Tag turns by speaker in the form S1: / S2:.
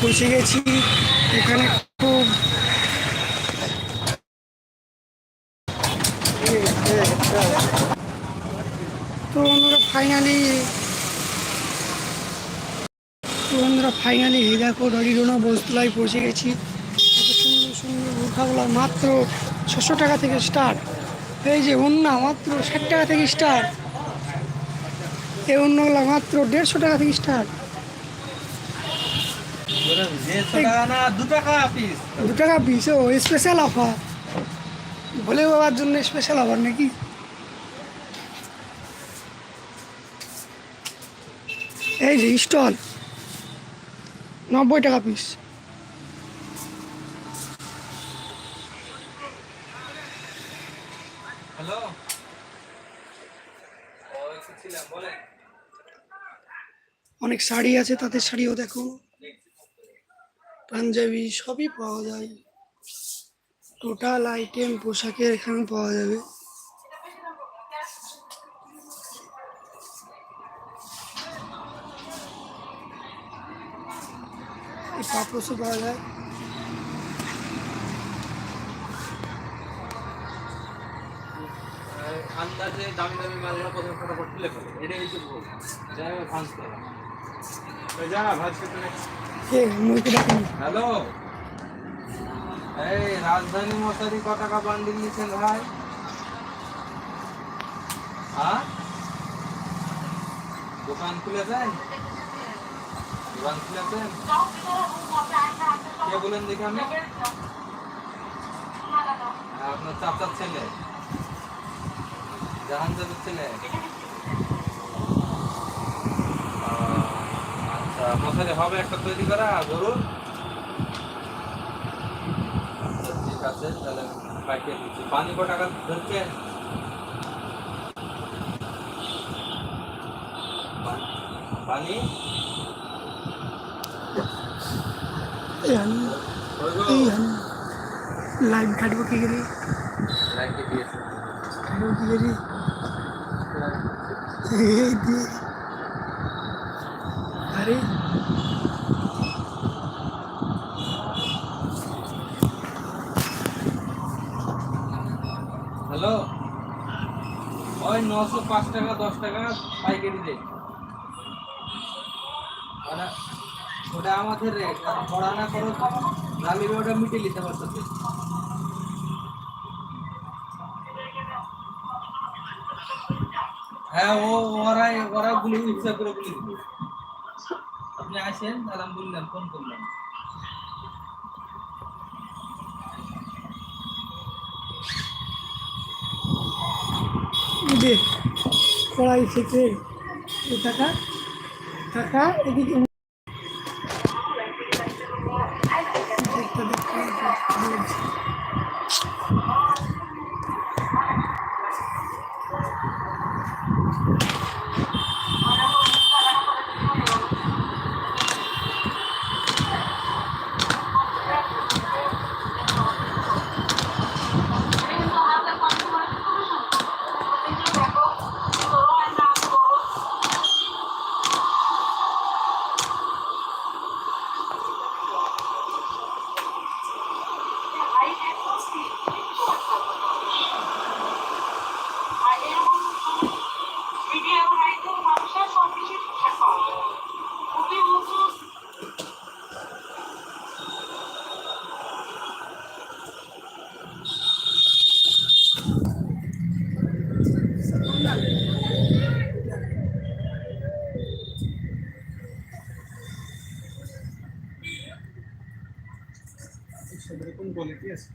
S1: পৌঁছে গেছি। এখানে খুব তো বন্ধুরা ফাইনালি তো বন্ধুরা ফাইনালি হিদাকো ডরিডোনা বস্তলায় পৌঁছে গেছি। এত সুন্দর সুন্দর বোরখাগুলো মাত্র ছশো টাকা থেকে স্টার্ট এই যে অন্যা মাত্র ষাট টাকা থেকে স্টার্ট এই অন্যগুলো মাত্র দেড়শো টাকা থেকে স্টার্ট
S2: দু টাকা পিস
S1: ও স্পেশাল অফার ভোলে বাবার জন্য স্পেশাল অফার নাকি? এই যে স্টল নব্বই টাকা পিস
S2: হ্যালো
S1: অনেক শাড়ি আছে তাদের শাড়িও দেখো। পাঞ্জাবি সবই পাওয়া যায়। টোটাল আইটেম পোশাকের এখানে পাওয়া যাবে। এই পাপোশও পাওয়া যায়।
S2: আন্দাজে দামি দামি মালগুলো প্রথমে ফটাফট তুলে ফেলে। এটাই হচ্ছে ভুল এটা আমি ভাঁজ করলাম যা ভাঁজ হ্যালো? এই রাজধানী মশারি ক টাকা বান্ডিল নিচ্ছেন ভাই। হ্যাঁ দোকান খুলেছেন? দোকান খুলেছেন? কে বলেন দেখি আমি? আপনার চাচার ছেলে। জাহান ছেলে। মশারি হবে একটা তৈরি করা ধরুন। আচ্ছা ঠিক আছে তাহলে পাঠিয়ে দিচ্ছি। পানি ক টাকা ধরছেন পানি-
S1: লাইভ কাটবো কি করি?
S2: লাইটে দিয়েছে
S1: কাটবো কি করি এই দিয়ে আরে
S2: হ্যালো? ওই নশো পাঁচ টাকা, দশ টাকা পাইকারি রেট। মানে ওটা আমাদের রেট পড়া না করো নাহলে ওটা মিটে নিতে পারতো হ্যাঁ ও, ওরাই ওরা গুলি, ইচ্ছা করে গুলি আপনি আসেন তাহলে আমি বললাম ফোন করলাম
S1: দে কড়াই থেকে এই টাকা টাকা এদিকে se
S2: ve con golpes.